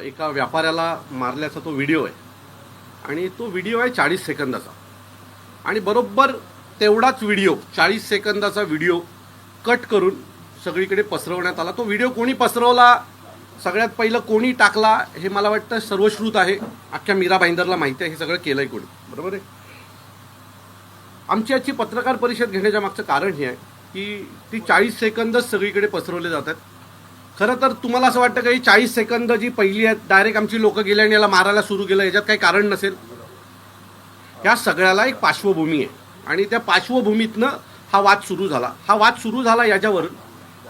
एका व्यापाऱ्याला मारल्याचा तो व्हिडिओ आहे. आणि तो व्हिडिओ आहे चाळीस सेकंदाचा. आणि बरोबर तेवढाच व्हिडिओ चाळीस सेकंदाचा व्हिडिओ कट करून सगळीकडे पसरवण्यात आला. तो व्हिडिओ कोणी पसरवला? सगळ्यात पहिलं कोणी टाकला? हे मला वाटतं सर्वश्रुत आहे. अख्ख्या मीरा भाईंदरला माहिती आहे हे सगळं केलंय कोणी. बरोबर आहे? आमची आजची पत्रकार परिषद घेण्याच्या मागचं कारण हे आहे की ती चाळीस सेकंदच सगळीकडे पसरवले जातात. खरं तर तुम्हाला असं वाटतं काही चाळीस सेकंद जी पहिली आहेत डायरेक्ट आमची लोक गेले आणि याला मारायला सुरू केलं याच्यात काही कारण नसेल? या सगळ्याला एक पार्श्वभूमी आहे. आणि त्या पार्श्वभूमीतनं हा वाद सुरू झाला. हा वाद सुरू झाला याच्यावरून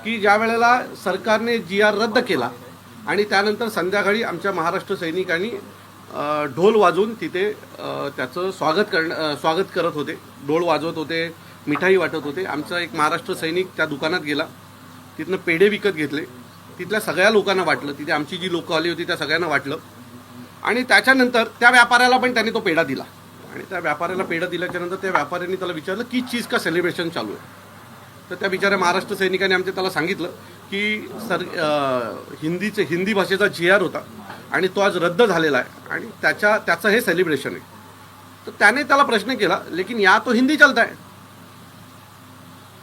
की ज्या वेळेला सरकारने जी आर रद्द केला आणि त्यानंतर संध्याकाळी आमच्या महाराष्ट्र सैनिकांनी ढोल वाजवून तिथे त्याचं स्वागत करण स्वागत करत होते. ढोल वाजवत होते मिठाई वाटत होते. आमचा एक महाराष्ट्र सैनिक त्या दुकानात गेला. तिथनं पेढे विकत घेतले. तिथल्या सगळ्या लोकांना वाटलं. तिथे आमची जी लोकं आली होती त्या सगळ्यांना वाटलं. आणि त्याच्यानंतर त्या व्यापाऱ्याला पण त्यांनी तो पेढा दिला. आणि त्या व्यापाऱ्याला पेढा दिल्याच्यानंतर त्या व्यापाऱ्यांनी त्याला विचारलं की चीज का सेलिब्रेशन चालू आहे? तर त्या बिचाऱ्या महाराष्ट्र सैनिकांनी आमच्या त्याला सांगितलं की सर हिंदीचे हिंदी भाषेचा जी आर होता आणि तो आज रद्द झालेला आहे आणि त्याच्या त्याचं हे सेलिब्रेशन आहे. तर त्याने त्याला प्रश्न केला लेकिन या तो हिंदी चलता है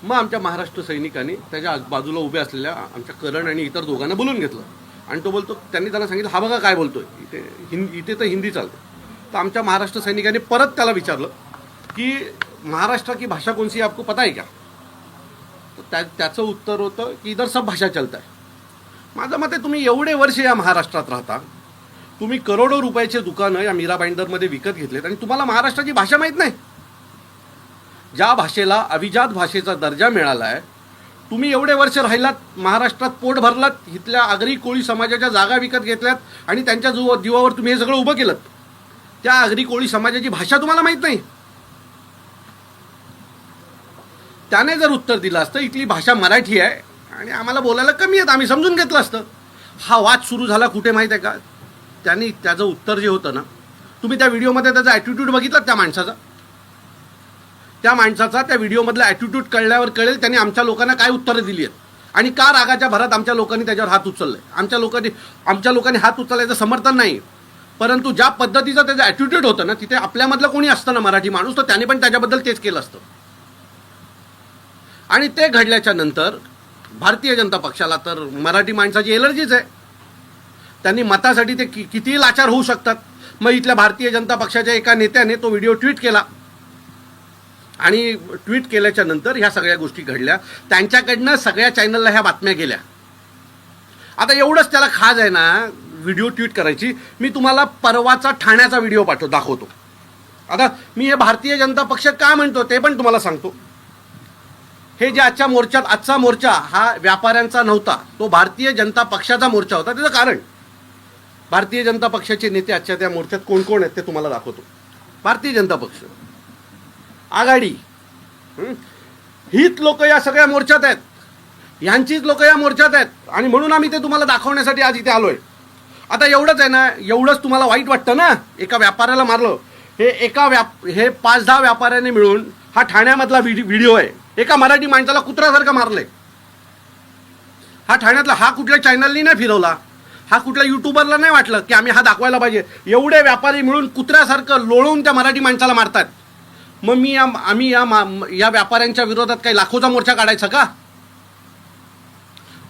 मग आमच्या महाराष्ट्र सैनिकांनी त्याच्या आज- बाजूला उभ्या असलेल्या आमच्या करण आणि इतर दोघांना बोलून घेतलं. आणि तो बोलतो त्यांनी त्याला सांगितलं हा बघा काय बोलतोय. इथे हिंदी इथे तर हिंदी चालते तर आमच्या महाराष्ट्र सैनिकांनी परत त्याला विचारलं की महाराष्ट्र की भाषा कोणसी आपको पता आहे क्या? तर त्या त्याचं उत्तर होतं की इतर सब भाषा चलता माझं मते तुम्ही एवढे वर्ष या महाराष्ट्रात राहता. तुम्ही करोडो रुपयाचे दुकानं या मीरा बाइंडरमध्ये विकत घेतलेत आणि तुम्हाला महाराष्ट्राची भाषा माहीत नाही. ज्या भाषेला अभिजात भाषेचा दर्जा मिळाला आहे तुम्ही एवढे वर्ष राहिलात महाराष्ट्रात पोट भरलात इथल्या आगरी कोळी समाजाच्या जागा विकत घेतल्यात आणि त्यांच्या जीव जीवावर तुम्ही हे सगळं उभं केलं त्या आगरी कोळी समाजाची भाषा तुम्हाला माहीत नाही. त्याने जर उत्तर दिलं असतं इथली भाषा मराठी आहे आणि आम्हाला बोलायला कमी आहेत आम्ही समजून घेतलं असतं. हा वाद सुरू झाला कुठे माहीत आहे का? त्यांनी त्याचं उत्तर जे होतं ना तुम्ही त्या व्हिडिओमध्ये त्याचा ॲटिट्यूड बघितला त्या माणसाचा? त्या माणसाचा त्या व्हिडिओमधला ॲटिट्यूड कळल्यावर कळेल त्यांनी आमच्या लोकांना काय उत्तरं दिली आहेत. आणि का रागाच्या भरात आमच्या लोकांनी त्याच्यावर हात उचलले आमच्या लोकांनी आमच्या लोकांनी हात उचलल्याचं समर्थन नाही. परंतु ज्या पद्धतीचं त्याचं ॲटिट्यूड होतं ना तिथे आपल्यामधलं कोणी असतं ना मराठी माणूस तर त्याने पण त्याच्याबद्दल तेच केलं असतं. आणि ते घडल्याच्या नंतर भारतीय जनता पक्षाला तर मराठी माणसाची एलर्जीच आहे. त्यांनी मतासाठी ते कि कितीही लाचार होऊ शकतात. मग इथल्या भारतीय जनता पक्षाच्या एका नेत्याने तो व्हिडिओ ट्विट केला. आणि ट्विट केल्याच्यानंतर ह्या सगळ्या गोष्टी घडल्या. त्यांच्याकडनं सगळ्या चॅनलला ह्या बातम्या गेल्या. आता एवढंच त्याला खाज आहे ना व्हिडिओ ट्विट करायची. मी तुम्हाला परवाचा ठाण्याचा व्हिडिओ पाठव दाखवतो. आता मी हे भारतीय जनता पक्ष का म्हणतो ते पण तुम्हाला सांगतो. हे जे आजच्या मोर्चात आजचा मोर्चा हा व्यापाऱ्यांचा नव्हता. तो भारतीय जनता पक्षाचा मोर्चा होता. त्याचं कारण भारतीय जनता पक्षाचे नेते आजच्या त्या मोर्चात कोण कोण आहेत ते तुम्हाला दाखवतो. भारतीय जनता पक्ष. आघाडी? हीच लोक या सगळ्या मोर्चात आहेत. यांचीच लोक या मोर्चात आहेत. आणि म्हणून आम्ही ते तुम्हाला दाखवण्यासाठी आज इथे आलोय. आता एवढंच आहे ना एवढंच तुम्हाला वाईट वाटतं ना एका व्यापाऱ्याला मारलं. हे एका व्याप हे पाच दहा व्यापाऱ्यांनी मिळून हा ठाण्यामधला व्हिडि व्हिडिओ आहे. एका मराठी माणसाला कुत्र्यासारखं मारलंय. हा ठाण्यातला हा कुठल्या चॅनलनी नाही फिरवला. हा कुठल्या युट्यूबरला नाही वाटलं की आम्ही हा दाखवायला पाहिजे. एवढे व्यापारी मिळून कुत्र्यासारखं लोळवून त्या मराठी माणसाला मारतात. मग मी या आम्ही या मा- या व्यापाऱ्यांच्या विरोधात काही लाखोचा मोर्चा काढायचा का?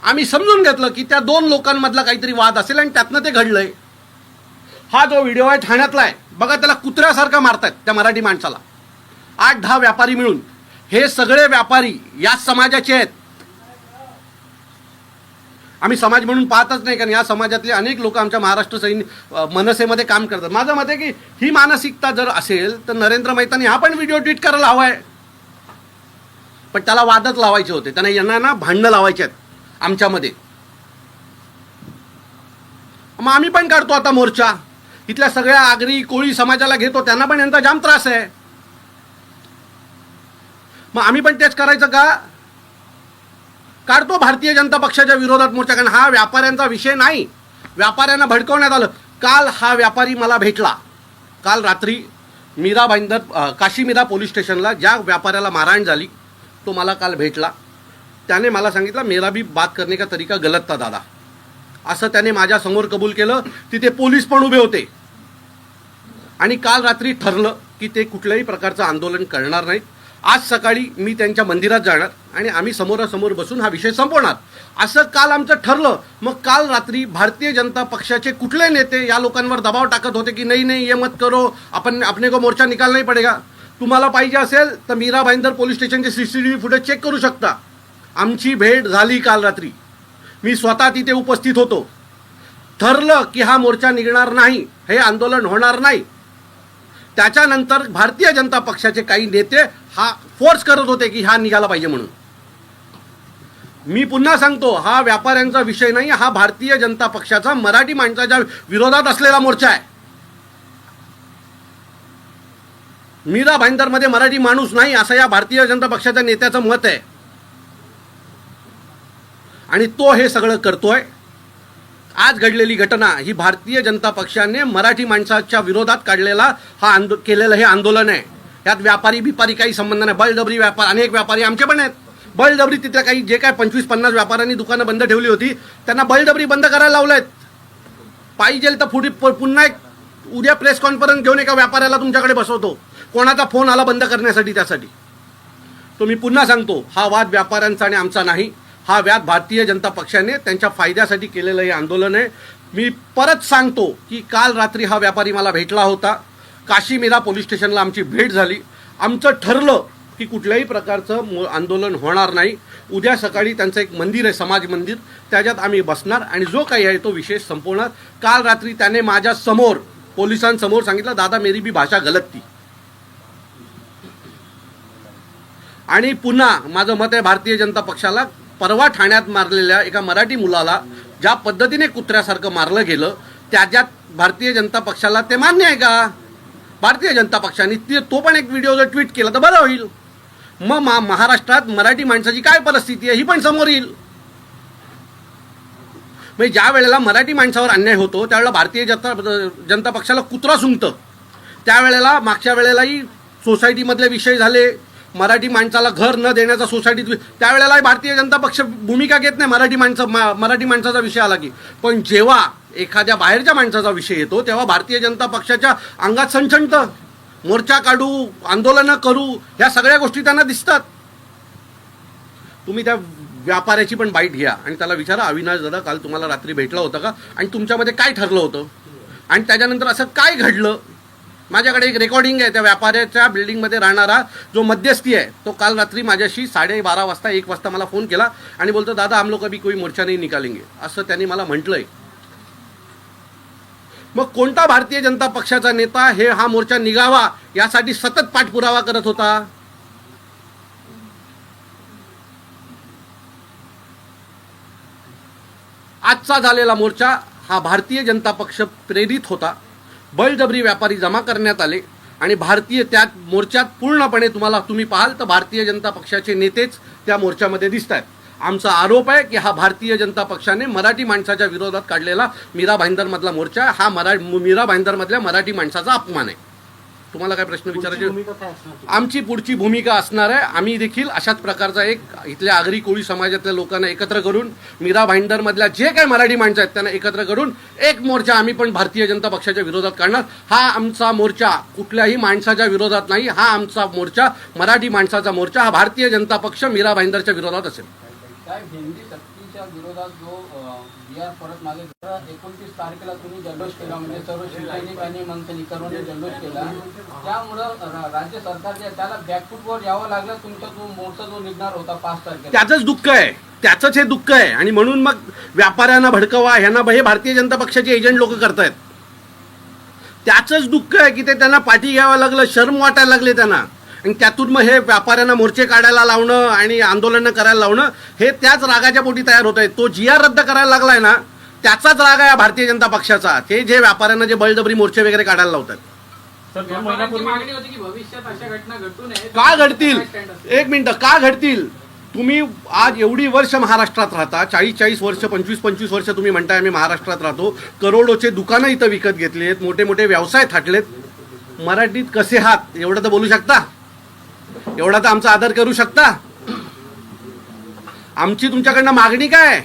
आम्ही समजून घेतलं की त्या दोन लोकांमधला काहीतरी वाद असेल आणि त्यातनं ते घडलंय. हा जो व्हिडिओ आहे ठाण्यातला आहे बघा त्याला कुत्र्यासारखा मारतायत त्या मराठी माणसाला. आठ दहा व्यापारी मिळून. हे सगळे व्यापारी याच समाजाचे आहेत. आम्ही समाज म्हणून पाहतच नाही कारण या समाजातले अनेक लोक आमच्या महाराष्ट्र सैनिक मनसेमध्ये काम करतात. माझं मत आहे की ही मानसिकता जर असेल तर नरेंद्र मेहतानी हा पण व्हिडिओ ट्विट करायला हवा आहे पण त्याला वादच लावायचे होते. त्यांना यांना ना भांडणं लावायचे आहेत आमच्यामध्ये. मग आम्ही पण काढतो आता मोर्चा. इथल्या सगळ्या आगरी कोळी समाजाला घेतो त्यांना पण यांचा जाम त्रास आहे. मग आम्ही पण तेच करायचं का? काढतो भारतीय जनता पक्षाच्या विरोधात मोर्चा कारण हा व्यापाऱ्यांचा विषय नाही. व्यापाऱ्यांना भडकवण्यात आलं. काल हा व्यापारी मला भेटला. काल रात्री मीरा भाईंदर काशीमीरा काशी मीरा पोलीस स्टेशनला ज्या व्यापाऱ्याला मारहाण झाली तो मला काल भेटला. त्याने मला सांगितलं मेरा भी बात करने का तरीका गलत था दादा. असं त्याने माझ्यासमोर कबूल केलं. तिथे पोलीस पण उभे होते. आणि काल रात्री ठरलं की ते कुठल्याही प्रकारचं आंदोलन करणार नाहीत. आज सकाळी मी त्यांच्या मंदिरात जाणार आणि आम्ही समोरासमोर बसून हा विषय संपवणार. असं काल आमचं ठरलं. मग काल रात्री भारतीय जनता पक्षाचे कुठले नेते या लोकांवर दबाव टाकत होते की नाही नाही ये मत करो आपण आपने को मोर्चा निकाल नाही पडेगा. तुम्हाला पाहिजे असेल तर मीरा भाईंदर पोलीस स्टेशनचे C C T V footage check करू शकता. आमची भेट झाली काल रात्री. मी स्वतः तिथे उपस्थित होतो. ठरलं की हा मोर्चा निघणार नाही हे आंदोलन होणार नाही. त्याच्यानंतर भारतीय जनता पक्षाचे काही नेते हा फोर्स करत होते की हा निघाला पाहिजे म्हणून. मी पुन्हा सांगतो हा व्यापाऱ्यांचा विषय नाही हा भारतीय जनता पक्षाचा मराठी माणसाच्या विरोधात असलेला मोर्चा आहे. मीरा भाईंदरमध्ये मराठी माणूस नाही असं या भारतीय जनता पक्षाच्या नेत्याचं मत आहे. आणि तो हे सगळं करतोय. आज घडलेली घटना ही भारतीय जनता पक्षाने मराठी माणसाच्या विरोधात काढलेला हा आंदो केलेलं हे आंदोलन आहे. यात व्यापारी बिपारी काही संबंध नाही. बळजबरी व्यापार अनेक व्यापारी आमचे पण आहेत. बळजबरी तिथल्या काही जे काय पंचवीस पन्नास व्यापाऱ्यांनी दुकानं बंद ठेवली होती त्यांना बळजबरी बंद करायला लावलेत पाहिजे तर पुढे प- पुन्हा एक उद्या प्रेस कॉन्फरन्स घेऊन एका व्यापाऱ्याला तुमच्याकडे बसवतो. कोणाचा फोन आला बंद करण्यासाठी त्यासाठी. तो मी पुन्हा सांगतो हा वाद व्यापाऱ्यांचा आणि आमचा नाही. हा व्याध भारतीय जनता पक्षाने त्यांच्या फायद्यासाठी केलेलं हे आंदोलन आहे. मी परत सांगतो की काल रात्री हा व्यापारी मला भेटला होता. काशीमीरा पोलीस स्टेशनला आमची भेट झाली. आमचं ठरलं की कुठल्याही प्रकारचं आंदोलन होणार नाही. उद्या सकाळी त्यांचं एक मंदिर आहे समाज मंदिर. त्याच्यात आम्ही बसणार आणि जो काही आहे तो विशेष संपवणार. काल रात्री त्याने माझ्यासमोर पोलिसांसमोर सांगितलं दादा मेरी बी भाषा गलत ती आणि पुन्हा माझं मत आहे भारतीय जनता पक्षाला परवा ठाण्यात मारलेल्या एका मराठी मुलाला ज्या पद्धतीने कुत्र्यासारखं मारलं गेलं त्याच्यात भारतीय जनता पक्षाला ते मान्य आहे का? भारतीय जनता पक्षाने ते तो पण एक व्हिडिओ जर ट्विट केला तर बरं होईल. मग मा महाराष्ट्रात मराठी माणसाची काय परिस्थिती आहे ही पण समोर येईल. म्हणजे ज्या वेळेला मराठी माणसावर अन्याय होतो त्यावेळेला भारतीय जनता जनता पक्षाला कुत्रा सुंगतं. त्यावेळेला मागच्या वेळेलाही सोसायटीमधले विषय झाले मराठी माणसाला घर न देण्याचा सोसायटीत त्यावेळेला भारतीय जनता पक्ष भूमिका घेत नाही मराठी माणसं मा- मराठी माणसाचा विषय आला की. पण जेव्हा एखाद्या बाहेरच्या माणसाचा विषय येतो तेव्हा भारतीय जनता पक्षाच्या अंगात संचणतं मोर्चा काढू आंदोलनं करू ह्या सगळ्या गोष्टी त्यांना दिसतात. तुम्ही त्या व्यापाऱ्याची पण बाईट घ्या आणि त्याला विचारा अविनाश दादा काल तुम्हाला रात्री भेटला होता का? आणि तुमच्यामध्ये काय ठरलं होतं? आणि त्याच्यानंतर असं काय घडलं? माझ्याकडे एक रेकॉर्डिंग आहे त्या व्यापाऱ्याच्या बिल्डिंगमध्ये राहणारा जो मध्यस्थी आहे तो काल रात्री माझ्याशी साडेबारा वाजता एक वाजता मला फोन केला आणि बोलतो दादा हम लोग अभी कोई मोर्चा नाही निकालेंगे. असं त्यांनी मला म्हटलंय. मग कोणता भारतीय जनता पक्षाचा नेता हे हा मोर्चा निघावा यासाठी सतत पाठपुरावा करत होता? आजचा झालेला मोर्चा हा भारतीय जनता पक्ष प्रेरित होता. बळजबरी व्यापारी जमा करण्यात आले आणि भारतीय त्यात मोर्चात पूर्णपणे तुम्हाला तुम्ही पाहाल तर भारतीय जनता पक्षाचे नेतेच त्या मोर्चामध्ये दिसत आहेत आमचा आरोप आहे की हा भारतीय जनता पक्षाने मराठी माणसाच्या विरोधात काढलेला मीरा भाईंदरमधला मोर्चा हा मरा मीरा भाईंदरमधल्या मराठी माणसाचा अपमान आहे. तुम्हाला काय प्रश्न विचारायचे? आमची पुढची भूमिका असणार आहे आम्ही देखील अशाच प्रकारचा एक इथल्या आगरी कोळी समाजातल्या लोकांना एकत्र करून मीरा भाईंदरमधल्या जे काही मराठी माणसं आहेत त्यांना एकत्र करून एक मोर्चा आम्ही पण भारतीय जनता पक्षाच्या विरोधात काढणार हा आमचा मोर्चा कुठल्याही माणसाच्या विरोधात नाही हा आमचा मोर्चा मराठी माणसाचा मोर्चा हा भारतीय जनता पक्ष मीरा भाईंदरच्या विरोधात असेल यार परत मागे एकोणतीस तारखेला तुम्ही जल्लोष केला म्हणजे सर्व शिवसैनिक आणि मंथनिकरांनी जल्लोष केला. त्यामुळं राज्य सरकारच्या त्याला बॅकफूटवर यावं लागलं. तुमचा जो मोर्चा जो निघणार होता पाच तारखेला. त्याचंच दुःख आहे. त्याचंच हे दुःख आहे. आणि म्हणून मग व्यापाऱ्यांना भडकवा ह्यांना हे भारतीय जनता पक्षाचे एजंट लोक करतायत. त्याचंच दुःख आहे की ते त्यांना पाठी घ्यावं लागलं शर्म वाटायला लागले त्यांना. आणि त्यातून मग हे व्यापाऱ्यांना मोर्चे काढायला लावणं आणि आंदोलनं करायला लावणं हे त्याच रागाच्या पोटी तयार होत आहे तो जी आर रद्द करायला लागलाय ना त्याचाच राग आहे भारतीय जनता पक्षाचा. ते जे व्यापाऱ्यांना जे बळजबरी मोर्चे वगैरे काढायला लावतात. सर दोन व्यापाऱ्यांची महिन्यापूर्वी मागणी होती की भविष्यात अशा घटना घडू नये का घडतील? एक मिनिट का घडतील? तुम्ही आज एवढी वर्ष महाराष्ट्रात राहता चाळीस चाळीस वर्ष पंचवीस पंचवीस वर्ष तुम्ही म्हणताय आम्ही महाराष्ट्रात राहतो. करोडोचे दुकानं इथं विकत घेतलेत मोठे मोठे व्यवसाय थाटलेत. मराठीत कसे हात एवढं तर बोलू शकता? एवढा तर आमचा आदर करू शकता. आमची तुमच्याकडनं मागणी काय?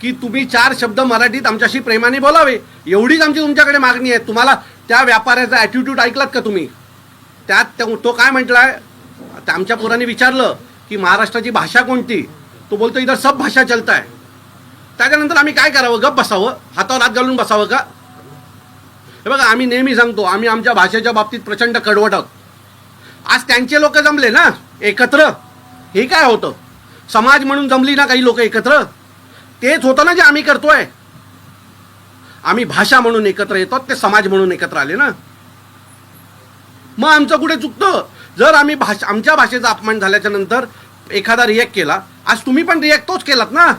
की तुम्ही चार शब्द मराठीत आमच्याशी प्रेमाने बोलावे. एवढीच आमची तुमच्याकडे मागणी आहे. तुम्हाला त्या व्यापाऱ्याचा ॲटिट्यूड ऐकलात का तुम्ही? त्यात त्या- तो काय म्हटलाय? आमच्या पोरांनी विचारलं की महाराष्ट्राची भाषा कोणती? तो बोलतो इथं सब भाषा चलत आहे त्याच्यानंतर आम्ही काय करावं? गप बसावं. हातावर हात घालून बसावं का? हे बघा आम्ही नेहमी सांगतो आम्ही आमच्या भाषेच्या बाबतीत प्रचंड कडवट आहोत. आज त्यांचे लोक जमले ना एकत्र. हे काय होतं? समाज म्हणून जमली ना काही लोक एकत्र? तेच होतं ना जे आम्ही करतोय. आम्ही भाषा म्हणून एकत्र येतो ते समाज म्हणून एकत्र आले ना. मग आमचं कुठे चुकतं? जर आम्ही भाषा आमच्या भाषेचा अपमान झाल्याच्यानंतर एखादा रिॲक्ट केला आज तुम्ही पण रिॲक्ट तोच केलात ना.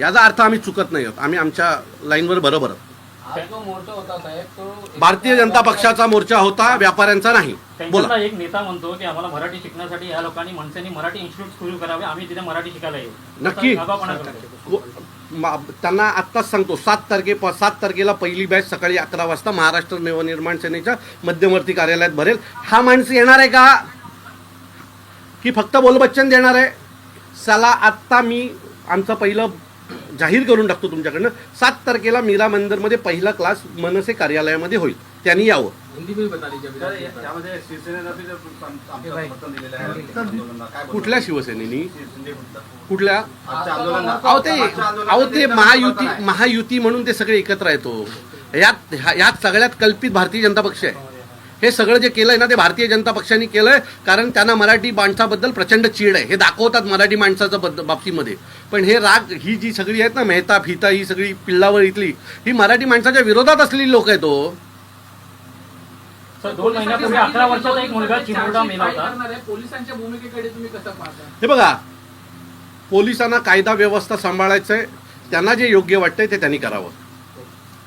याचा अर्थ आम्ही चुकत नाही आहोत. आम्ही आमच्या लाईनवर बरोबर आहोत. आज जो मोर्चा होता साहेब तो भारतीय जनता पक्षाचा मोर्चा होता व्यापाऱ्यांचा नाही. बोला. एक नेता म्हणतो की आम्हाला मराठी शिकण्यासाठी या लोकांनी मनसेनी मराठी इन्स्टिट्यूट सुरू करावे आम्ही तिथे मराठी शिकायला येऊ. नक्की. त्यांना आत्ताच सांगतो सात तारखे सात तारखेला पहिली बॅच सकाळी अकरा वाजता महाराष्ट्र नवनिर्माण सेनेच्या मध्यवर्ती कार्यालयात भरेल. हा माणूस येणार आहे का? की फक्त बोलबच्चन देणार आहे? चला आत्ता मी आमचं पहिलं जाहीर करून टाकतो तुमच्याकडनं. सात तारखेला मीरा मंदिरमध्ये पहिला क्लास मनसे कार्यालयामध्ये होईल. त्यांनी यावं? कुठल्या शिवसेनेनी. कुठल्या? अहो ते अहो ते महायुती. महायुती म्हणून ते सगळे एकत्र येतो यात ह्या- यात सगळ्यात कल्पित भारतीय जनता पक्ष आहे. हे सगळं जे केलंय ना ते भारतीय जनता पक्षाने केलंय कारण त्यांना मराठी माणसाबद्दल प्रचंड चीड आहे. हे दाखवतात मराठी माणसाच्या बद्द- बाबतीमध्ये. पण हे राग ही जी सगळी आहेत ना मेहता फिता ही सगळी पिल्लावर इथली ही मराठी माणसाच्या विरोधात असलेली लोक आहेत हो. सर दोन महिन्यापूर्वी अकरा वर्षाचा एक मुलगा चिमुरडा मेला होता. पोलिसांच्या भूमिकेकडे तुम्ही कसं पाहता? हे बघा पोलिसांना कायदा व्यवस्था सांभाळायचं आहे त्यांना जे योग्य वाटतंय ते त्यांनी करावं.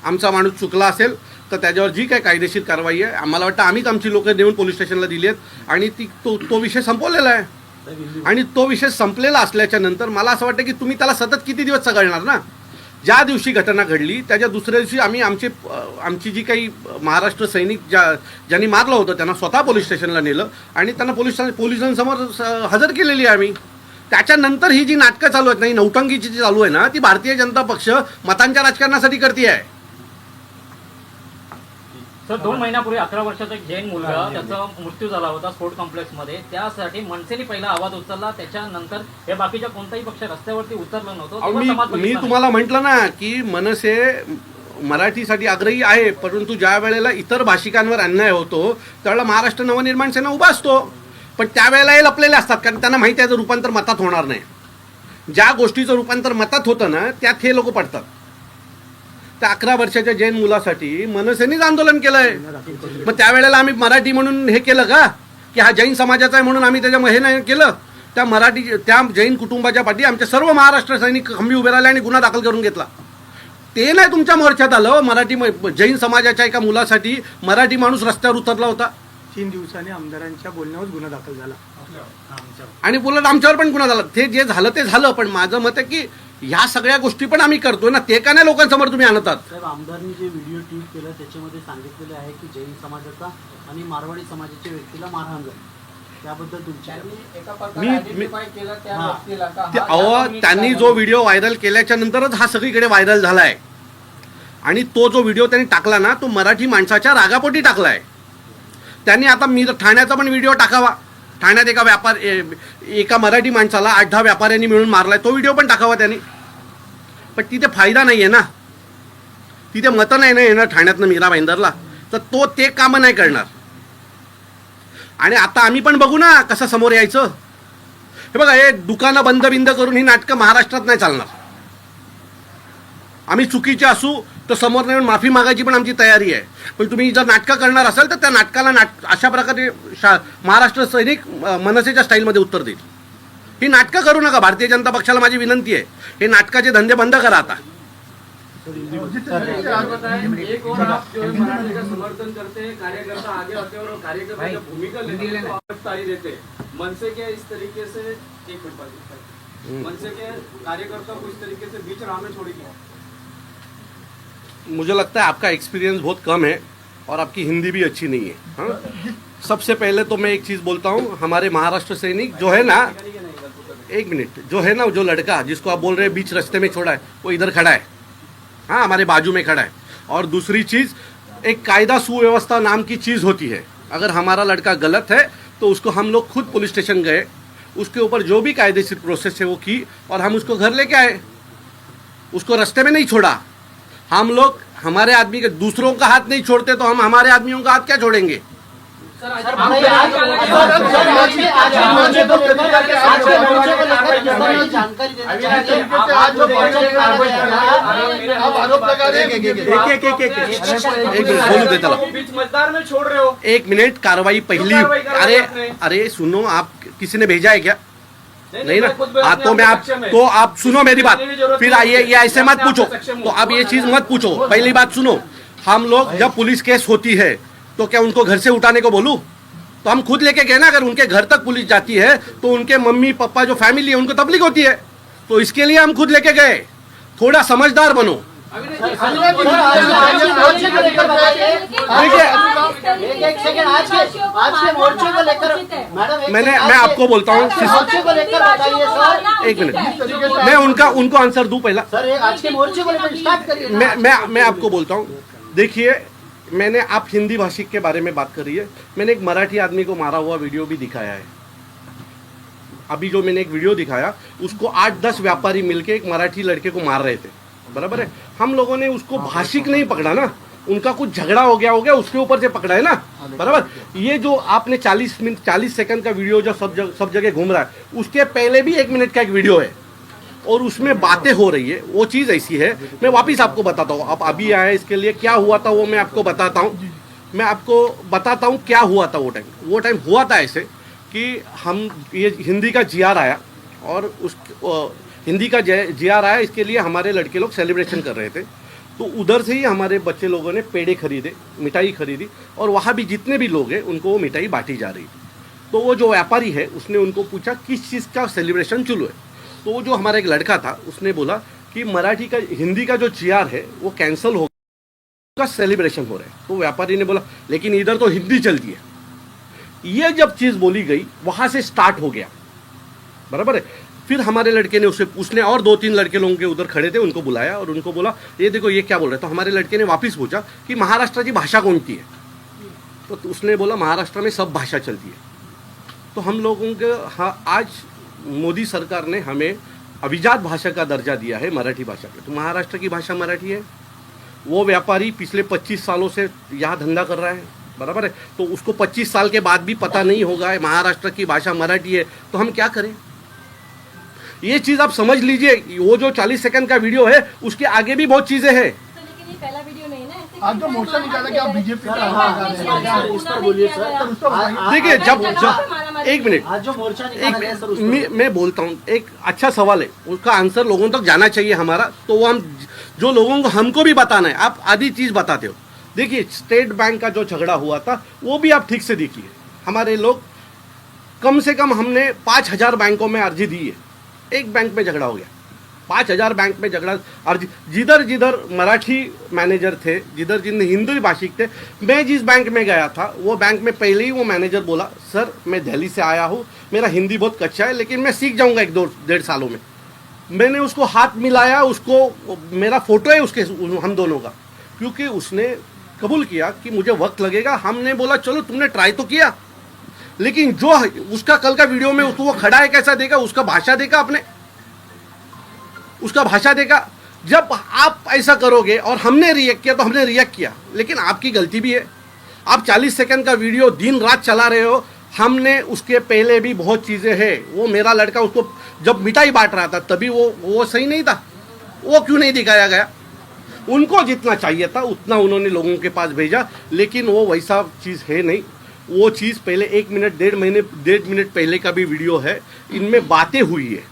आमचा माणूस चुकला असेल तर त्याच्यावर जी काही कायदेशीर कारवाई आहे आम्हाला वाटतं आम्हीच आमची लोकं नेऊन पोलीस स्टेशनला दिली आहेत. आणि ती तो तो विषय संपवलेला आहे. आणि तो विषय संपलेला असल्याच्या नंतर मला असं वाटतं की तुम्ही त्याला सतत किती दिवस चघळणार ना? ज्या दिवशी घटना घडली त्याच्या दुसऱ्या दिवशी आम्ही आमचे आमची जी काही महाराष्ट्र सैनिक ज्या ज्यांनी मारलं होतं त्यांना स्वतः पोलीस स्टेशनला नेलं आणि त्यांना पोलीस पोलिसांसमोर स- हजर केलेली आहे आम्ही. त्याच्यानंतर ही जी नाटकं चालू आहेत नाही नौटंकीची जी चालू आहे ना ती भारतीय जनता पक्ष मतांच्या राजकारणासाठी करते आहे सर दोन महिन्यापूर्वी अकरा वर्षाचा एक जैन मुलगा त्याचा मृत्यू झाला होता स्पोर्ट कॉम्प्लेक्समध्ये त्यासाठी मनसेने पहिला आवाज उचलला. त्याच्यानंतर हे बाकीच्या कोणताही पक्ष रस्त्यावरती उतरलं नव्हतं. मी. तुम्हाला म्हटलं ना की मनसे मराठीसाठी आग्रही आहे परंतु ज्या वेळेला इतर भाषिकांवर अन्याय होतो त्यावेळेला महाराष्ट्र नवनिर्माण सेना उभा असतो. पण त्यावेळेला हे लपलेले असतात कारण त्यांना माहिती आहे रूपांतर मतात होणार नाही. ज्या गोष्टीचं रूपांतर मतात होतं ना त्यात हे लोक पडतात. त्या अकरा वर्षाच्या जैन मुलासाठी मनसेनेच आंदोलन केलंय. मग त्यावेळेला आम्ही मराठी म्हणून हे केलं का? की हा जैन समाजाचा आहे म्हणून आम्ही त्याच्या हे नाही केलं. त्या मराठी त्या जैन कुटुंबाच्या पाठी आमचे सर्व महाराष्ट्र सैनिक खंबी उभे राहिले आणि गुन्हा दाखल करून घेतला. ते नाही तुमच्या मोर्चात आलं. मराठी जैन समाजाच्या एका मुलासाठी मराठी माणूस रस्त्यावर उतरला होता. तीन दिवसांनी आमदारांच्या बोलण्यावर गुन्हा दाखल झाला. आणि बोलत आमच्यावर पण गुन्हा झाला. ते जे झालं ते झालं. पण माझं मत आहे की ह्या सगळ्या गोष्टी पण आम्ही करतोय ना ते का नाही लोकांसमोर तुम्ही आणतात? साहेब आमदारनी जे व्हिडिओ ट्विट केलं त्याच्यामध्ये सांगितलेले आहे की जैन समाजाचा आणि मारवाडी समाजाच्या व्यक्तीला मारहाण झाली. त्याबद्दल तुमची त्यांनी एका मी- प्रकारे आयडेंटिफाय केलं त्या हा. व्यक्तीला का? ते हा अहो याचा मी त्यांनी काय जो व्हिडिओ व्हायरल केल्याच्या नंतरच हा सगळीकडे व्हायरल झालाय. आणि तो जो व्हिडिओ त्यांनी टाकला ना तो मराठी माणसाच्या रागापोटी टाकलाय. त्यांनी आता मी ठाण्याचा पण व्हिडिओ टाकावा. ठाण्यात एका व्यापार ए- एका मराठी माणसाला आठ दहा व्यापाऱ्यांनी मिळून मारलाय. तो व्हिडिओ पण टाकावा त्यांनी. पण तिथे फायदा नाही आहे ना. तिथे मतं नाही ना येणार ठाण्यातनं मीरा भाईंदरला. तर तो ते कामं नाही करणार. आणि आता आम्ही पण बघू ना कसं समोर यायचं. हे बघा हे दुकानं बंद बिंद करून ही नाटकं महाराष्ट्रात नाही चालणार. आम्ही चुकीचे असू तर समोर येऊन माफी मागायची पण आमची तयारी आहे. पण तुम्ही जर नाटकं करणार असाल तर त्या नाटकाला नाट अशा प्रकारे शा महाराष्ट्र सैनिक मनसेच्या स्टाईलमध्ये उत्तर देईल. ही नाटकं करू नका भारतीय जनता पक्षाला माझी विनंती आहे. हे नाटकाचे धंदे बंद करा आता. एक और आप जो मराठी का समर्थन करते कार्यकर्ता आगे होते और कार्यकर्ता जब भूमिका लेते तो आप तारी देते मनसे के इस तरीके से एक मिनट मनसे के कार्यकर्ता को इस तरीके से बीच राह में छोड़ेगी मुझे लगता है आपका एक्सपीरियंस बहुत कम है और आपकी हिंदी भी अच्छी नहीं है हाँ? सबसे पहले तो मैं एक चीज़ बोलता हूँ, हमारे महाराष्ट्र सैनिक जो है ना, एक मिनट, जो है ना, जो लड़का जिसको आप बोल रहे हैं, बीच रास्ते में छोड़ा है, वो इधर खड़ा है। हाँ हमारे बाजू में खड़ा है। और दूसरी चीज़, एक कायदा सुव्यवस्था नाम की चीज़ होती है। अगर हमारा लड़का गलत है तो उसको हम लोग खुद पुलिस स्टेशन गए, उसके ऊपर जो भी कायदेशीर प्रोसेस है वो की, और हम उसको घर लेके आए। उसको रास्ते में नहीं छोड़ा। हम लोग हमारे आदमी के दूसरों का हाथ नहीं छोड़ते तो हम हमारे आदमियों का हाथ क्या छोड़ेंगे? एक मिनट कार्रवाई पहली। अरे अरे सुनो आप किसी ने भेजा है क्या? नहीं ना? हाँ तो मैं आप तो आप सुनो मेरी बात। फिर आइए ये ऐसे मत पूछो। तो आप ये चीज़ मत पूछो। पहली बात सुनो। हम लोग जब पुलिस केस होती है तो क्या उनको घर से उठाने को बोलू? तो हम खुद लेके गए ना अगर उनके घर तक पुलिस जाती है तो उनके मम्मी पापा जो फैमिली है उनको तकलीफ़ होती है। तो इसके लिए हम खुद लेके गए। थोड़ा समझदार बनो। सर, आज आज के मोर्चे को लेकर बताइए देखिए एक एक सेकंड आज के आज के मोर्चे को लेकर मैडम एक मैंने मैं आपको बोलता हूँ सिस- मोर्चे को लेकर बताइए सर। एक मिनट। मैं उनका उनको आंसर दूँ पहला? सर आज के मोर्चे को लेकर स्टार्ट करिए ना। मैं मैं मैं आपको बोलता हूँ। देखिए मैंने आप हिंदी भाषिक के बारे में बात करी है। मैंने एक मराठी आदमी को मारा हुआ वीडियो भी दिखाया है। अभी जो मैंने एक वीडियो दिखाया उसको आठ दस व्यापारी मिलके एक मराठी लड़के को मार रहे थे। बराबर है? हम लोगों ने उसको भाषिक नहीं पकड़ा ना। उनका कुछ झगड़ा हो गया हो गया, उसके ऊपर से पकड़ा है ना? बराबर? ये जो आपने 40 मिनट 40 सेकंड का वीडियो जो सब जगह सब जगह घूम रहा है, उसके पहले भी एक मिनट का एक वीडियो है। और उसमें बातें हो रही है। वो चीज़ ऐसी है। मैं वापिस आपको बताता हूँ। आप अभी आए इसके लिए क्या हुआ था वो मैं आपको बताता हूँ। मैं आपको बताता हूँ क्या हुआ था वो टाइम वो टाइम हुआ था ऐसे कि हम, ये हिंदी का जीआर आया और उस हिंदी का जय जी आर आया इसके लिए हमारे लड़के लोग सेलिब्रेशन कर रहे थे। तो उधर से ही हमारे बच्चे लोगों ने पेड़े खरीदे, मिठाई खरीदी, और वहाँ भी जितने भी लोग हैं, उनको वो मिठाई बांटी जा रही थी। तो वो जो व्यापारी है, उसने उनको पूछा, किस चीज़ का सेलिब्रेशन चलो है? तो वो जो हमारा एक लड़का था, उसने बोला कि मराठी का, हिंदी का जो जी है, वो कैंसिल हो का सेलिब्रेशन हो रहा है। तो व्यापारी ने बोला, लेकिन इधर तो हिंदी चलती है। ये जब चीज़ बोली गई, वहाँ से स्टार्ट हो गया। बराबर है? फिर हमारे लड़के ने उसे उसने और दो तीन लड़के लोगों के उधर खड़े थे, उनको बुलाया और उनको बोला, ये देखो, ये क्या बोल रहे तो हमारे लड़के ने वापस पूछा कि, महाराष्ट्र की भाषा कौन सी है? तो उसने बोला, महाराष्ट्र में सब भाषा चलती है। तो हम लोगों के हाँ आज मोदी सरकार ने हमें अभिजात भाषा का दर्जा दिया है मराठी भाषा का तो महाराष्ट्र की भाषा मराठी है। वो व्यापारी पिछले 25 सालों से यहाँ धंधा कर रहा है, बराबर है? तो उसको 25 साल के बाद भी पता नहीं होगा, महाराष्ट्र की भाषा मराठी है। तो हम क्या करें? ये चीज़ आप समझ लीजिए वो जो 40 सेकंड का वीडियो है उसके आगे भी बहुत चीज़ें हैं। लेकिन ये पहला वीडियो नहीं है ना आज जो मोर्चा निकाला गया बीजेपी सर, का हाँ, देखिए जब जब एक मिनट। आज जो मोर्चा एक मैं, मैं बोलता हूँ एक अच्छा सवाल है उसका आंसर लोगों तक जाना चाहिए हमारा तो वो हम जो लोगों को हमको भी बताना है आप आधी चीज़ बताते हो। देखिए स्टेट बैंक का जो झगड़ा हुआ था वो भी आप ठीक से देखिए। हमारे लोग कम से कम हमने पाँच हज़ार बैंकों में अर्जी दी है। एक बैंक में झगड़ा हो गया। पाँच हज़ार बैंक में झगड़ा। और जिधर जिधर मराठी मैनेजर थे, जिधर जिन हिंदी भाषिक थे, मैं जिस बैंक में गया था, वो बैंक में पहले ही वो मैनेजर बोला, सर, मैं दिल्ली से आया हूँ, मेरा हिंदी बहुत कच्चा है, लेकिन मैं सीख जाऊँगा एक दो, डेढ़ सालों में। मैंने उसको हाथ मिलाया, उसको, मेरा फ़ोटो है उसके, हम दोनों का। क्योंकि उसने कबूल किया कि मुझे वक्त लगेगा, हमने बोला, चलो, तुमने ट्राई तो किया। लेकिन जो उसका कल का वीडियो में उसको वो खड़ा है, कैसा देगा उसका भाषा देखा आपने? उसका भाषा देखा? जब आप ऐसा करोगे और हमने रिएक्ट किया तो हमने रिएक्ट किया। लेकिन आपकी गलती भी है। आप 40 सेकंड का वीडियो दिन रात चला रहे हो। हमने उसके पहले भी बहुत चीज़ें हैं। वो मेरा लड़का उसको जब मिठाई बांट रहा था, तभी वो वो सही नहीं था। वो क्यों नहीं दिखाया गया? उनको जितना चाहिए था, उतना उन्होंने लोगों के पास भेजा। लेकिन वो वैसा चीज़ है नहीं। वो चीज़ पहले एक मिनट, डेढ़ महीने, डेढ़ मिनट पहले का भी वीडियो है। इनमें बातें हुई है।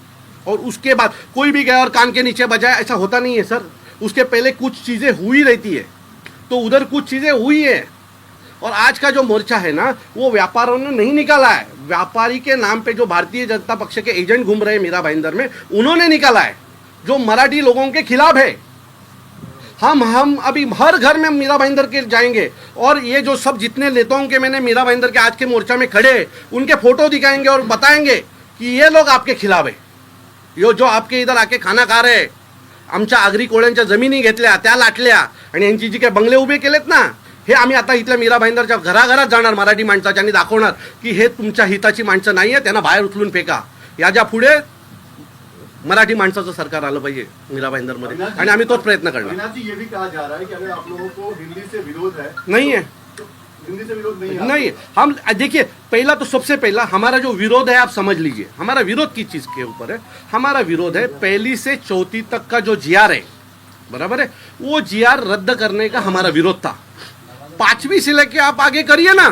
और उसके बाद कोई भी गया और कान के नीचे बजाया ऐसा होता नहीं है, सर। उसके पहले कुछ चीज़ें हुई रहती है। तो उधर कुछ चीज़ें हुई है। और आज का जो मोर्चा है ना, वो व्यापारों ने नहीं निकाला है। व्यापारी के नाम पे जो भारतीय जनता पक्ष के एजेंट घूम रहे हैं मीरा भाईंदर में, उन्होंने निकाला है। जो मराठी लोगों के खिलाफ है। हम हम अभी हर घर में मीरा भाईंदर के जाएंगे। और ये जो सब जितने नेताओं के मैंने मीरा भाईंदर के आज के मोर्चा में खड़े उनके फोटो दिखाएंगे और बताएंगे कि ये लोग आपके खिलाफ है। यो जो आपके इधर आके खाना खा रहे आमच्या आगरी कोळ्यांच्या जमिनी घेतल्या त्या लाटल्या आणि यांची जी काही बंगले उभे केलेत ना हे आम्ही आता इथल्या मीरा भाईंदरच्या घराघरात जाणार मराठी माणसाच्या आणि दाखवणार की हे तुमच्या हिताची माणसं नाही आहे त्यांना बाहेर उचलून फेका. याच्यापुढे मराठी माणसाचं सरकार आलं पाहिजे मीरा भाईंदरमध्ये आणि आम्ही तोच प्रयत्न करणार. अविनाश जी ये भी कहा जा रहा है कि अगर आप लोगों को हिंदी से विरोध है नहीं है। तो हिंदी से विरोध नहीं है नहीं हम देखिए पहला तो सबसे पहला हमारा जो विरोध है आप समझ लीजिए। हमारा विरोध किस चीज के ऊपर है? हमारा विरोध है पहली से चौथी तक का जो जीआर है। बराबर है? वो जीआर रद्द करने का हमारा विरोध था। पांचवी से लेके आप आगे करिए ना।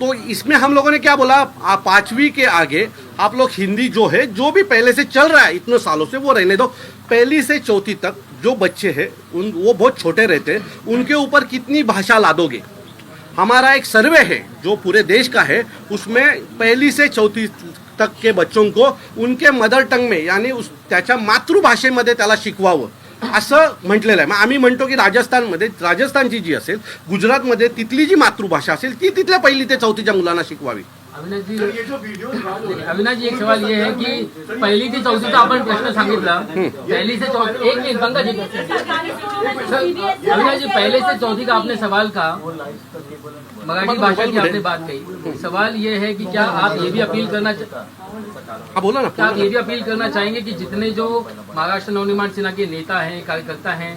तो इसमें हम लोगों ने क्या बोला? आप पांचवी के आगे आप लोग हिंदी जो है, जो भी पहले से चल रहा है, इतने सालों से वो रहने दो। पहली से चौथी तक जो बच्चे हैं, उन, वो बहुत छोटे रहते हैं, उनके ऊपर कितनी भाषा लादोगे? हमारा एक सर्वे है, जो पूरे देश का है, उसमें पहली से चौथी तक के बच्चों को उनके मदर टंग में, यानी उस त्याच्या मातृभाषेमध्ये त्याला शिकवावं असं म्हटलेलं आहे. मग आम्ही म्हणतो की राजस्थानमध्ये राजस्थानची जी असेल गुजरातमध्ये तिथली जी मातृभाषा असेल ती तिथल्या पहिली ते चौथीच्या मुलांना शिकवावी. अविनाश जी सर, ये जो वीडियो अविनाश जी एक सवाल ये है कि पहिली ते चौथीचा आपण प्रश्न सांगितला. पहली से चौथी एक मिनिट जी. अविनाश जी पहले से चौथी का आपने सवाल कहा मराठी भाषा की आपने बात कही? सवाल ये है कि क्या आप ये भी अपील करना हा बोला ना क्या आप ये. भी अपील करना चाहेंगे कि जितने जो महाराष्ट्र नवनिर्माण सेना के नेता हैं कार्यकर्ता हैं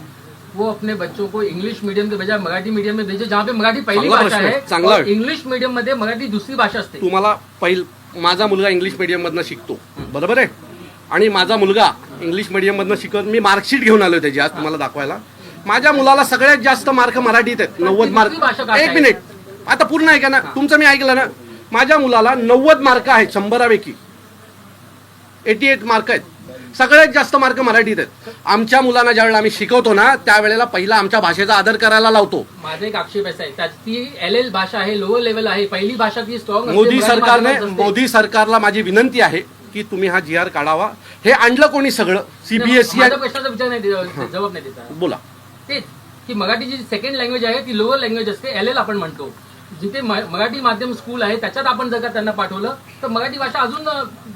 वो अपने बच्चों को इंग्लिश मीडियम के बजाय मराठी मीडियम में भेजे जहाँ पे मराठी पहली भाषा आहे, है. इंग्लिश मीडियममध्ये मराठी दुसरी भाषा असते. तुम्हाला पहिल माझा मुलगा इंग्लिश मिडियममधनं शिकतो. बरोबर आहे? आणि माझा मुलगा इंग्लिश मिडियममधनं शिकत मी मार्कशीट घेऊन आलो त्याची आज तुम्हाला दाखवायला. माझ्या मुलाला सगळ्यात जास्त मार्क मराठीत आहेत नव्वद मार्क एक? मिनिट आता पूर्ण ऐका ना? तुमचं मी ऐकलं ना? माझ्या मुलाला नव्वद मार्क आहेत शंभरापैकी. एटी एट मार्क आहेत. सगळ्यात जास्त मार्क मराठीत आहेत. आमच्या मुलांना ज्यावेळेला आम्ही शिकवतो ना त्यावेळेला पहिला आमच्या भाषेचा आदर करायला लावतो. माझा एक आक्षेप असा आहे. ती एल एल भाषा आहे लोअर लेवल आहे. पहिली भाषा ती स्ट्रॉंग मोदी सरकारने मोदी सरकारला माझी विनंती आहे की तुम्ही हा जी आर काढावा. हे आणलं कोणी सगळं? सीबीएसई प्रश्नाचा विचार नाही जबाब नाही देता. बोला. तेच की मराठी जी सेकंड लँग्वेज आहे ती लोअर लँग्वेज असते. एल एल आपण म्हणतो. जिथे मराठी माध्यम स्कूल आहे त्याच्यात आपण जर का त्यांना पाठवलं तर मराठी भाषा अजून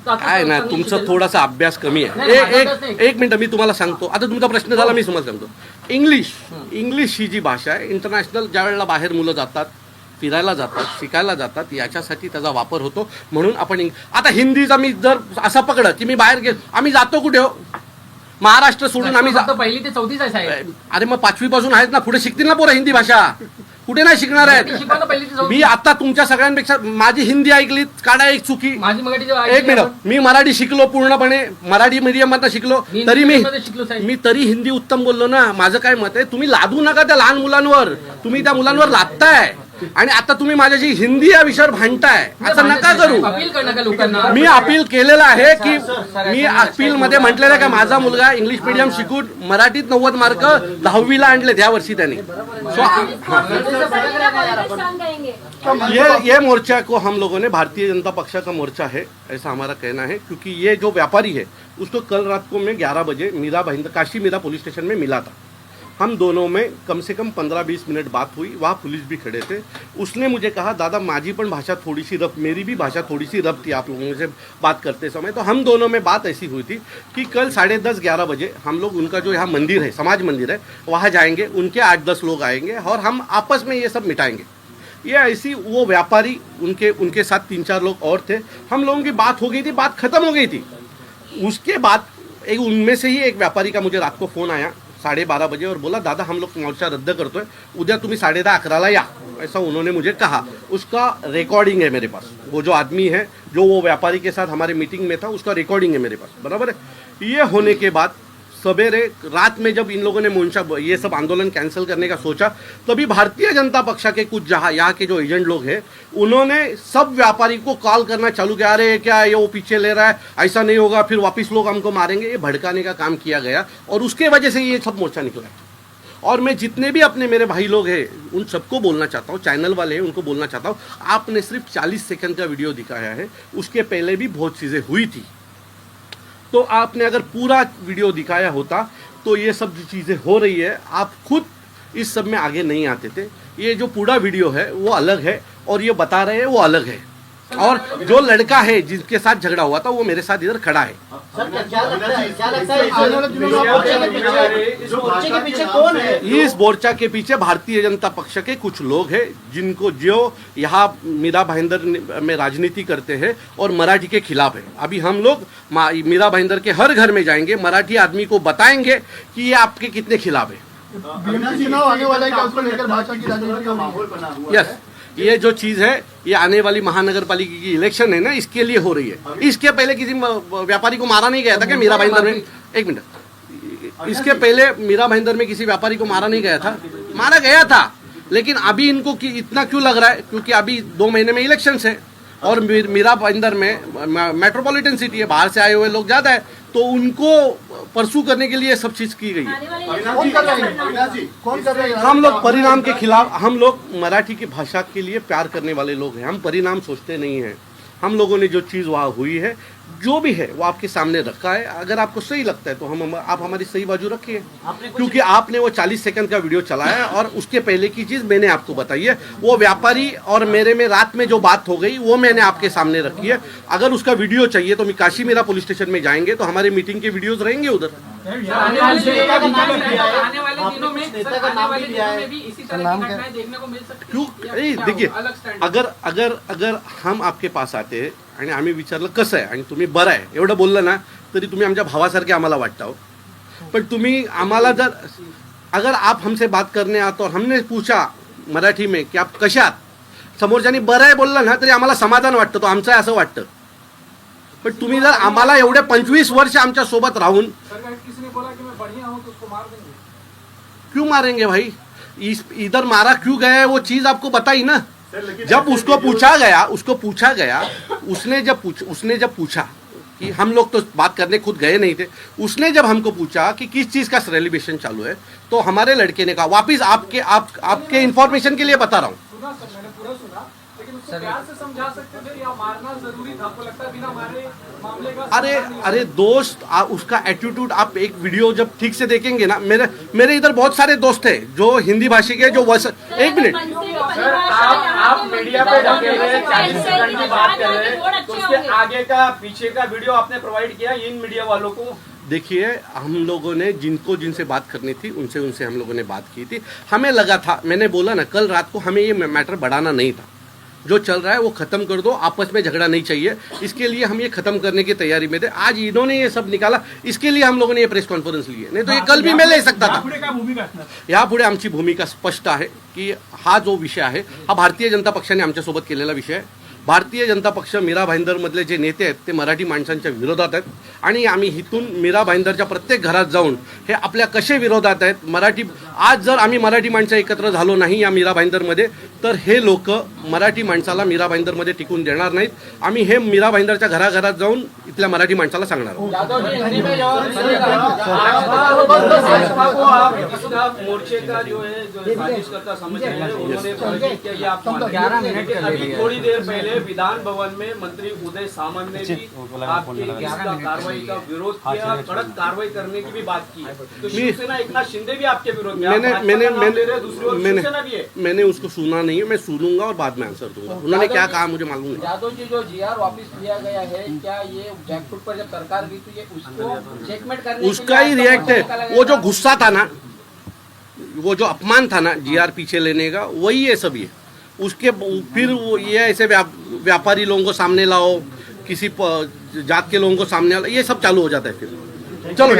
काय ना तुमचा. थोडासा अभ्यास कमी आहे. एक मिनिट मी तुम्हाला सांगतो. आता तुमचा प्रश्न झाला मी तुम्हाला सांगतो. इंग्लिश इंग्लिश ही जी भाषा आहे इंटरनॅशनल ज्या वेळेला बाहेर मुलं जातात फिरायला जातात शिकायला जातात याच्यासाठी त्याचा वापर होतो. म्हणून आपण आता हिंदीचा मी जर असा पकडत की मी बाहेर गेलो आम्ही जातो कुठे हो? महाराष्ट्र सोडून आम्ही जा- फक्त पहिली ते चौथीच आहे साहेब अरे मग पाचवी पासून आहेत ना पुढे शिकतील ना पोरं हिंदी भाषा? कुठे नाही शिकणार आहेत? मी आता तुमच्या सगळ्यांपेक्षा माझी हिंदी ऐकली काढा एक चुकी. माझी एक मिनिट. मी मराठी शिकलो पूर्णपणे मराठी मीडियम मधनं शिकलो. तरी मी. मी तरी हिंदी उत्तम बोललो ना. माझं काय मत आहे तुम्ही लादू नका त्या लहान मुलांवर. तुम्ही त्या मुलांवर लादताय. आणि आता तुम्ही माझ्याशी हिंदी या विषयावर भांडताय. असं नका करू. अपील लोकांना? मी अपील केलेलं आहे की मी अपील मध्ये म्हटलेलं आहे का माझा मुलगा इंग्लिश मीडियम शिकून मराठीत नव्वद मार्क दहावीला आणले या वर्षी त्यांनी. सो ये ये मोर्चा को हम लोगों ने भारतीय जनता पक्षा का मोर्चा है ऐसा हमारा कहना है क्योंकि ये जो व्यापारी है उसको कल रात को मैं 11 बजे मीरा भाईंदर काशी मीरा पुलिस स्टेशन में मिला था। हम दोनों में कम से कम 15-20 मिनट बात हुई, वहाँ पुलिस भी खड़े थे। उसने मुझे कहा, दादा माझी पण भाषा थोड़ी सी रफ, मेरी भी भाषा थोड़ी सी रफ थी, आप लोगों से बात करते समय। तो हम दोनों में बात ऐसी हुई थी कि कल साढ़े दस ग्यारह बजे हम लोग, उनका जो यहाँ मंदिर है, समाज मंदिर है, वहाँ जाएँगे, उनके आठ दस लोग आएँगे और हम आपस में ये सब मिटाएँगे। ये ऐसी वो व्यापारी, उनके उनके साथ तीन चार लोग और थे। हम लोगों की बात हो गई थी, बात खत्म हो गई थी। उसके बाद एक, उनमें से ही एक व्यापारी का मुझे रात को फ़ोन आया। साढ़े बारह बजे और बोला, दादा, हम लोग मोर्चा रद्द करते हैं उद्या तुम्हें साढ़े दहा अकराला या. ऐसा उन्होंने मुझे कहा। उसका रिकॉर्डिंग है मेरे पास। वो जो आदमी है, जो वो व्यापारी के साथ हमारे मीटिंग में था, उसका रिकॉर्डिंग है मेरे पास। बराबर है? ये होने के बाद सवेरे रात में जब इन लोगों ने मोर्चा ये सब आंदोलन कैंसिल करने का सोचा, तभी भारतीय जनता पक्षा के कुछ जहाँ यहाँ के जो एजेंट लोग हैं, उन्होंने सब व्यापारी को कॉल करना चालू किया, अरे क्या ये वो पीछे ले रहा है, ऐसा नहीं होगा, फिर वापस लोग हमको मारेंगे। ये भड़काने का काम किया गया और उसके वजह से ये सब मोर्चा निकला और मैं जितने भी अपने मेरे भाई लोग हैं, उन सबको बोलना चाहता हूँ, चैनल वाले हैं, उनको बोलना चाहता हूँ, आपने सिर्फ़ 40 सेकंड का वीडियो दिखाया है, उसके पहले भी बहुत चीज़ें हुई थी। तो आपने अगर पूरा वीडियो दिखाया होता तो ये सब चीज़ें हो रही है, आप खुद इस सब में आगे नहीं आते थे। ये जो पूरा वीडियो है, वो अलग है, और ये बता रहे हैं वो अलग है। और जो लड़का है जिसके साथ झगड़ा हुआ था वो मेरे साथ इधर खड़ा है। है? है? इस मोर्चे के पीछे कौन है? इस मोर्चा के पीछे भारतीय जनता पक्ष के कुछ लोग हैं जिनको जो यहाँ मीरा भाईंदर में राजनीति करते हैं और मराठी के खिलाफ है। अभी हम लोग मीरा भाईंदर के हर घर में जाएँगे मराठी आदमी को बताएँगे कि ये आपके कितने खिलाफ है। चुनाव आने वाला है क्या उसको लेकर भाषा की राजनीति का माहौल बना हुआ यस ये जो चीज़ है ये आने वाली महानगर पालिका की इलेक्शन है ना इसके लिए हो रही है। इसके पहले किसी व्यापारी को मारा नहीं गया था क्या? मीरा भाईंदर में? एक मिनट। इसके पहले मीरा भाईंदर में किसी व्यापारी को मारा नहीं गया था? मारा गया था। लेकिन अभी इनको इतना क्यों लग रहा है? क्योंकि अभी दो महीने में इलेक्शन है। और मीरा अंदर में मेट्रोपॉलिटन सिटी है बाहर से आए हुए लोग ज़्यादा है तो उनको परसू करने के लिए सब चीज़ की गई कौन कर रहे अविनाश जी कौन कर रहे हैं? हम लोग परिणाम के खिलाफ हम लोग मराठी की भाषा के लिए प्यार करने वाले लोग हैं। हम परिणाम सोचते नहीं हैं। हम लोगों ने जो चीज़ वहाँ हुई है जो भी है वो आपके सामने रखा है। अगर आपको सही लगता है तो हम आप हमारी सही बाजू रखिए। क्योंकि आपने वो 40 सेकंड का वीडियो चलाया और उसके पहले की चीज़ मैंने आपको बताई है। वो व्यापारी और मेरे में रात में जो बात हो गई वो मैंने आपके सामने रखी है। अगर उसका वीडियो चाहिए तो काशी मेरा पुलिस स्टेशन में जाएँगे तो हमारे मीटिंग के वीडियोज़ रहेंगे उधर। आने वाले दिनों में आने वाले दिनों में कुछ नेता सर, का आने नाम वाले भी लिया दिनों है। में भी इसी तरह की देखने को मिल सकती क्यों? देखिए हो? अगर अगर अगर हम आपके पास आते आणि आम्ही विचारलं कसं आहे? आणि तुम्ही बरं आहे. एवढं बोललं ना तरी तुम्ही आमच्या भावासारखे आम्हाला वाटता हो पण तुम्ही आम्हाला जर अगर आप हमसे बात करने आते और हमने पूछा मराठी में की आप कशात समोरच्यानी बरं आहे बोललं ना तरी आम्हाला समाधान वाटतं तो आमचं आहे असं वाटतं. पण तुम्ही जर आम्हाला एवढे पंचवीस वर्ष आमच्यासोबत राहून क्यों मारेंगे भाई? इस इधर मारा क्यों गया है वो चीज आपको बताई ना। जब उसको पूछा गया उसको पूछा गया उसने जब पूछ उसने जब पूछा कि हम लोग तो बात करने खुद गए नहीं थे उसने जब हमको पूछा कि किस चीज़ का सेलिब्रेशन चालू है तो हमारे लड़के ने कहा वापिस आपके आप आपके इंफॉर्मेशन के लिए बता रहा हूँ. अरे अरे दोस्त आ, उसका एटीट्यूड आप एक वीडियो जब ठीक से देखेंगे ना मेरे मेरे इधर बहुत सारे दोस्त हैं जो हिंदी भाषी के जो वस एक मिनट आप आप मीडिया पे ढके हुए चालीस सेकंड की बात कर रहे हैं। तो उसके आगे का पीछे का वीडियो आपने प्रोवाइड किया इन मीडिया वालों को? देखिए हम लोगों ने जिनको जिनसे बात करनी थी उनसे उनसे हम लोगों ने बात की थी। हमें लगा था मैंने बोला ना कल रात को हमें ये मैटर बढ़ाना नहीं था। जो चल रहा है वो खत्म कर दो आपस में झगड़ा नहीं चाहिए। इसके लिए हम ये खत्म करने की तैयारी में थे। आज इन्होंने ये सब निकाला। इसके लिए हम लोगों ने ये प्रेस कॉन्फरन्स ली है नाही तो ये कल भी मैं ले सकता था। यापुढे आमची भूमिका स्पष्ट आहे की हा जो विषय आहे हा भारतीय जनता पक्षाने आमच्यासोबत केलेला विषय आहे. भारतीय जनता पक्ष मीरा भाईंदरमधले जे नेते आहेत ते मराठी माणसांच्या विरोधात आहेत. आणि आम्ही इथून मीरा भाईंदरच्या प्रत्येक घरात जाऊन हे आपल्या कसे विरोधात आहेत मराठी आज जर आम्ही मराठी माणसं एकत्र झालो नाही या मीरा भाईंदरमध्ये तर हे लोक मराठी माणसाला मीरा भाईंदरमध्ये टिकून देणार नाहीत. आम्ही हे मीरा भाईंदरच्या घराघरात जाऊन इथल्या मराठी माणसाला सांगणार जी जो है जो हैं हैं। पहले विधान भवन में मंत्री उदय सामंत ने भी आपके इसका कार्रवाई का विरोध किया कड़क कार्रवाई करने की भी बात की। तो शिवसेना एकनाथ शिंदे भी आपके विरोध में मैंने मैंने हैं, मैंने दूसरी ओर मैंने शिवसेना भी है। मैंने उसको सुना नहीं है मैं सुनूँगा और बाद में आंसर दूँगा। उन्होंने क्या कहा मुझे मालूम नहीं। यादव जी जो जीआर वापस लिया गया है क्या ये जैकफ्रूट पर जब सरकार गई तो ये उसको चेकमेट करने उसका ही रिएक्ट है। वो जो गुस्सा था ना वो जो अपमान था ना जीआर पीछे लेने का वही है सब ये उसके फिर वो ये ऐसे व्या, व्यापारी लोगों को सामने लाओ किसी जात के लोगों को सामने लाओ ये सब चालू हो जाता है फिर। चलो।